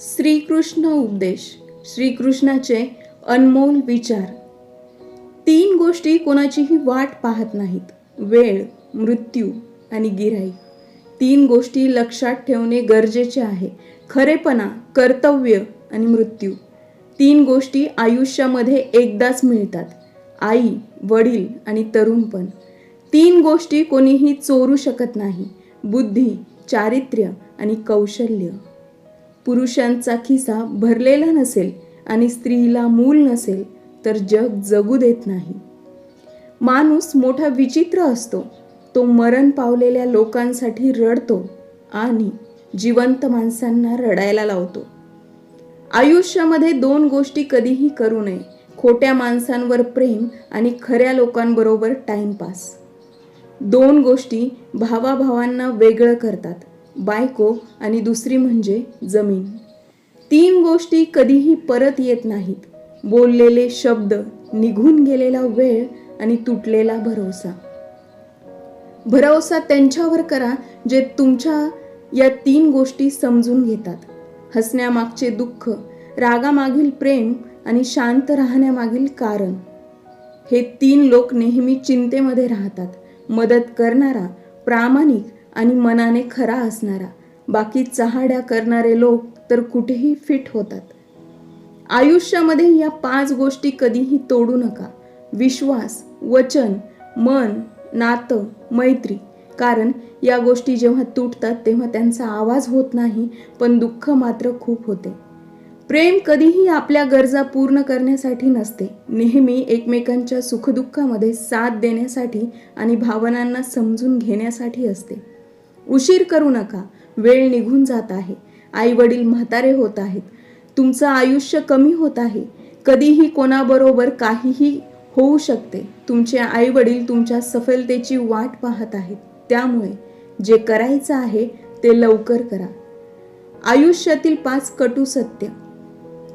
श्रीकृष्ण उपदेश श्रीकृष्णाचे अनमोल विचार. तीन गोष्टी कोणाचीही वाट पाहत नाहीत. वेळ मृत्यू आणि गिराई. तीन गोष्टी लक्षात ठेवणे गरजेचे आहे. खरेपणा कर्तव्य आणि मृत्यू. तीन गोष्टी आयुष्यामध्ये एकदाच मिळतात. आई वडील आणि तरुणपण तीन गोष्टी कोणीही चोरू शकत नाही. बुद्धी चारित्र्य आणि कौशल्य. पुरुषांचा खिसा भरलेला नसेल आणि स्त्रीला मूल नसेल तर जग जगू देत नाही. माणूस मोठा विचित्र असतो. तो मरण पावलेल्या लोकांसाठी रडतो आणि जिवंत माणसांना रडायला लावतो. आयुष्यामध्ये दोन गोष्टी कधीही करू नये खोट्या माणसांवर प्रेम आणि खऱ्या लोकांबरोबर टाइमपास. दोन गोष्टी भावाभावांना वेगळं करतात. बायको आणि दुसरी म्हणजे जमीन. तीन गोष्टी कधीही परत येत नाहीत. बोललेले शब्द निघून गेलेला वेळ आणि तुटलेला भरोसा. भरोसा त्यांच्यावर करा जे तुमच्या या तीन गोष्टी समजून घेतात. हसण्यामागचे दुःख रागामागील प्रेम आणि शांत राहण्यामागील कारण. हे तीन लोक नेहमी चिंतेमध्ये राहतात. मदत करणारा प्रामाणिक आणि मनाने खरा असणारा. बाकी चहाड्या करणारे लोक तर कुठेही फिट होतात. आयुष्यामध्ये या पाच गोष्टी कधीही तोडू नका. विश्वास वचन मन नातं मैत्री. कारण या गोष्टी जेव्हा तुटतात तेव्हा त्यांचा आवाज होत नाही पण दुःख मात्र खूप होते. प्रेम कधीही आपल्या गरजा पूर्ण करण्यासाठी नसते. नेहमी एकमेकांच्या सुखदुःखामध्ये साथ देण्यासाठी आणि भावनांना समजून घेण्यासाठी असते. उशीर करू नका. वेळ निघून जात आहे. आई वडील म्हातारे होत आहेत. तुमचं आयुष्य कमी होत आहे. कधीही कोणाबरोबर काहीही होऊ शकते. तुमचे आई वडील तुमच्या सफलतेची वाट पाहत आहेत. त्यामुळे जे करायचं आहे ते लवकर करा. आयुष्यातील पाच कटू सत्य.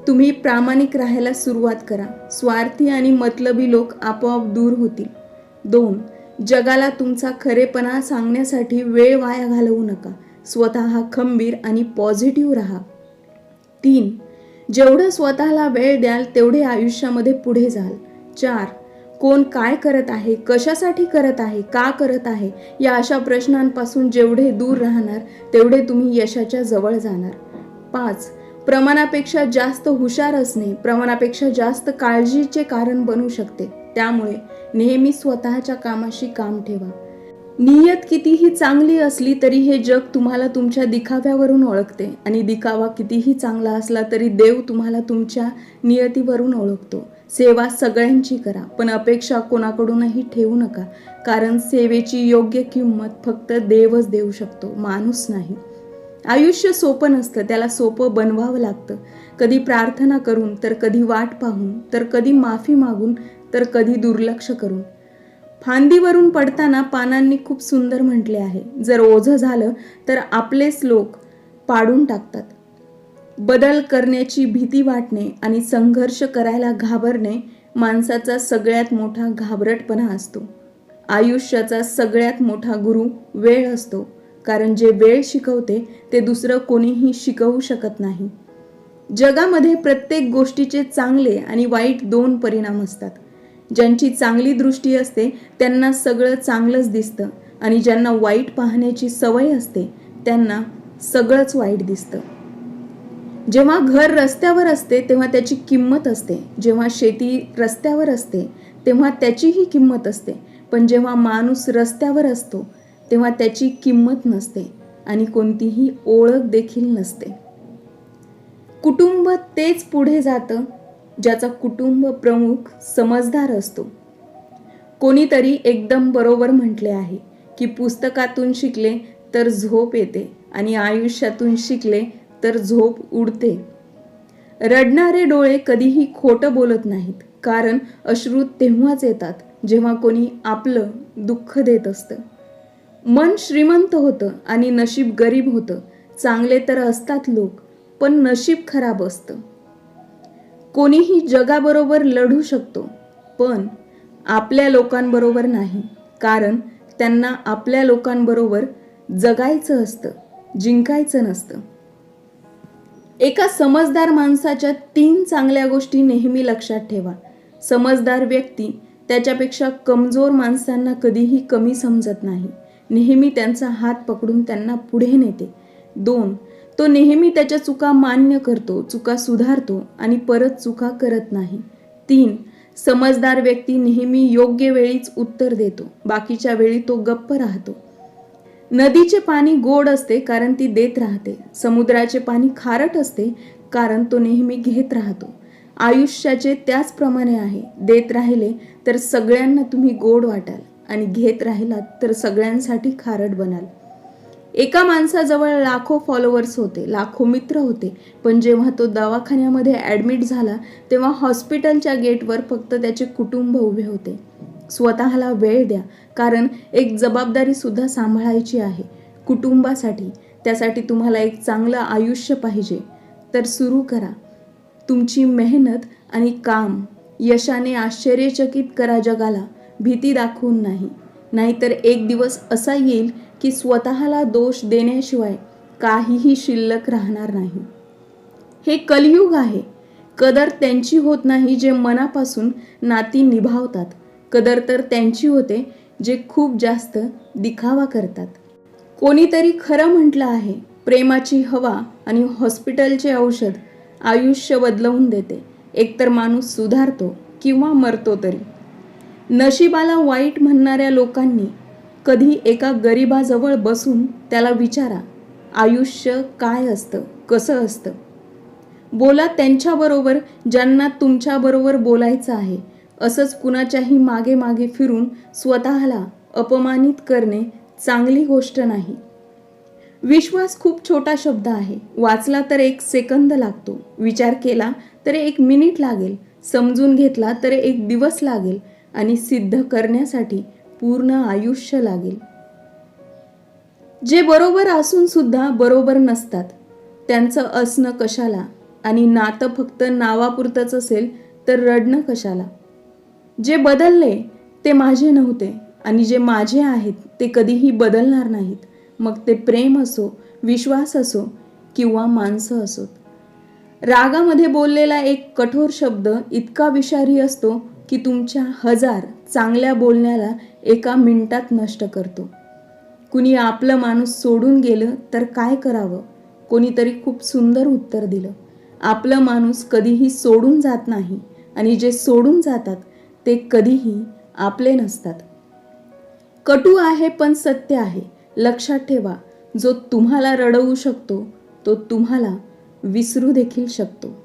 तुम्ही प्रामाणिक राहायला सुरुवात करा. स्वार्थी आणि मतलबी लोक आपोआप दूर होतील. दोन जगाला तुमचा खरेपणा सांगण्यासाठी वेळ वाया घालवू नका. स्वतः खंबीर आणि पॉझिटिव्ह राहा. तीन जेवढं स्वतःला वेळ द्याल तेवढे आयुष्यामध्ये पुढे जाल. चार कोण काय करत आहे कशासाठी करत आहे का करत आहे या अशा प्रश्नांपासून जेवढे दूर राहणार तेवढे तुम्ही यशाच्या जवळ जाणार. पाच प्रमाणापेक्षा जास्त हुशार असणे प्रमाणापेक्षा जास्त काळजीचे कारण बनू शकते. त्यामुळे नेहमी स्वतःच्या कामाशी काम ठेवा. नियत कितीही चांगली असली तरी हे जग तुम्हाला तुमच्या दिखाव्यावरून ओळखते आणि दिखावा कितीही चांगला असला तरी देव तुम्हाला तुमच्या नियतीवरून ओळखतो. सेवा सगळ्यांची करा पण अपेक्षा कोणाकडूनही ठेवू नका. कारण सेवेची योग्य किंमत फक्त देवच देऊ शकतो माणूस नाही. आयुष्य सोपं नसतं त्याला सोपं बनवावं लागतं. कधी प्रार्थना करून तर कधी वाट पाहून तर कधी माफी मागून तर कधी दुर्लक्ष करून. फांदीवरून पडताना पानांनी खूप सुंदर म्हटले आहे. जर ओझं झालं तर आपलेच लोक पाडून टाकतात. बदल करण्याची भीती वाटणे आणि संघर्ष करायला घाबरणे माणसाचा सगळ्यात मोठा घाबरटपणा असतो. आयुष्याचा सगळ्यात मोठा गुरु वेळ असतो. कारण जे वेळ शिकवते ते दुसरं कोणीही शिकवू शकत नाही. जगामध्ये प्रत्येक गोष्टीचे चांगले आणि वाईट दोन परिणाम असतात. ज्यांची चांगली दृष्टी असते त्यांना सगळं चांगलंच दिसतं आणि ज्यांना वाईट पाहण्याची सवय असते त्यांना सगळंच वाईट दिसतं. जेव्हा घर रस्त्यावर असते तेव्हा त्याची किंमत असते. जेव्हा शेती रस्त्यावर असते तेव्हा त्याचीही किंमत असते. पण जेव्हा माणूस रस्त्यावर असतो तेव्हा त्याची किंमत नसते आणि कोणतीही ओळख देखील नसते. कुटुंब तेच पुढे जातं ज्याचा कुटुंब प्रमुख समजदार असतो. कोणीतरी एकदम बरोबर म्हटले आहे की पुस्तकातून शिकले तर झोप येते आणि आयुष्यातून शिकले तर झोप उडते. रडणारे डोळे कधीही खोटं बोलत नाहीत कारण अश्रू तेव्हाच येतात जेव्हा कोणी आपलं दुःख देत असतं. मन श्रीमंत होतं आणि नशीब गरीब होतं. चांगले तर असतात लोक पण नशीब खराब असतं. कोणीही जगाबरोबर लढू शकतो पण आपल्या लोकांबरोबर नाही कारण त्यांना आपल्या लोकांबरोबर जगायचं असतं जिंकायचं नसतं. एका समजदार माणसाच्या तीन चांगल्या गोष्टी नेहमी लक्षात ठेवा. समजदार व्यक्ती त्याच्यापेक्षा कमजोर माणसांना कधीही कमी समजत नाही. नेहमी त्यांचा हात पकडून त्यांना पुढे नेते. दोन तो नेहमी त्याच्या चुका मान्य करतो चुका सुधारतो आणि परत चुका करत नाही. तीन समजदार व्यक्ती नेहमी योग्य वेळीच उत्तर देतो बाकीच्या वेळी तो गप्प राहतो. नदीचे पाणी गोड असते कारण ती देत राहते समुद्राचे पाणी खारट असते कारण तो नेहमी घेत राहतो. आयुष्याचे त्याचप्रमाणे आहे देत राहिले तर सगळ्यांना तुम्ही गोड वाटाल. आणि घेत राहिलात तर सगळ्यांसाठी खारट बनाल. एका माणसाजवळ लाखो फॉलोअर्स होते लाखो मित्र होते पण जेव्हा तो दवाखान्यामध्ये ॲडमिट झाला तेव्हा हॉस्पिटलच्या गेटवर फक्त त्याचे कुटुंब उभे होते. स्वतःला वेळ द्या कारण एक जबाबदारी सुद्धा सांभाळायची आहे. कुटुंबासाठी त्यासाठी तुम्हाला एक चांगलं आयुष्य पाहिजे. तर सुरू करा. तुमची मेहनत आणि काम यशाने आश्चर्यचकित करा जगाला. भीती दाखवून नाही. नाहीतर एक दिवस असा येईल की स्वतःला दोष देण्याशिवाय काहीही शिल्लक राहणार नाही. हे कलियुग आहे. कदर त्यांची होत नाही जे मनापासून नाती निभावतात. कदर तर त्यांची होते जे खूप जास्त दिखावा करतात. कोणीतरी खरं म्हटलं आहे प्रेमाची हवा आणि हॉस्पिटलचे औषध आयुष्य बदलवून देते. एकतर माणूस सुधारतो किंवा मरतो तरी. नशिबाला वाईट म्हणणाऱ्या लोकांनी कधी एका गरिबाजवळ बसून त्याला विचारा आयुष्य काय असतं कसं असतं? बोला त्यांच्याबरोबर ज्यांना तुमच्याबरोबर बोलायचं आहे. असंच कुणाच्याही मागे मागे फिरून स्वतःला अपमानित करणे चांगली गोष्ट नाही. विश्वास खूप छोटा शब्द आहे. वाचला तर एक सेकंद लागतो. विचार केला तर एक मिनिट लागेल. समजून घेतला तर एक दिवस लागेल. आणि सिद्ध करण्यासाठी पूर्ण आयुष्य लागेल. जे बरोबर असून सुद्धा बरोबर नसतात. त्यांचं असणं कशाला? आणि नातं फक्त नावापुरतंच असेल तर रडणं कशाला? जे बदलले ते माझे नव्हते. आणि जे माझे आहेत ते कधीही बदलणार नाहीत. मग ते प्रेम असो विश्वास असो किंवा माणसं असोत. रागामध्ये बोललेला एक कठोर शब्द इतका विषारी असतो की तुमच्या हजार चांगल्या बोलण्याला एका मिनिटात नष्ट करतो. कुणी आपलं माणूस सोडून गेलं तर काय करावं? कोणीतरी खूप सुंदर उत्तर दिलं. आपलं माणूस कधीही सोडून जात नाही आणि जे सोडून जातात ते कधीही आपले नसतात. कटू आहे पण सत्य आहे. लक्षात ठेवा जो तुम्हाला रडवू शकतो तो तुम्हाला विसरू देखील शकतो.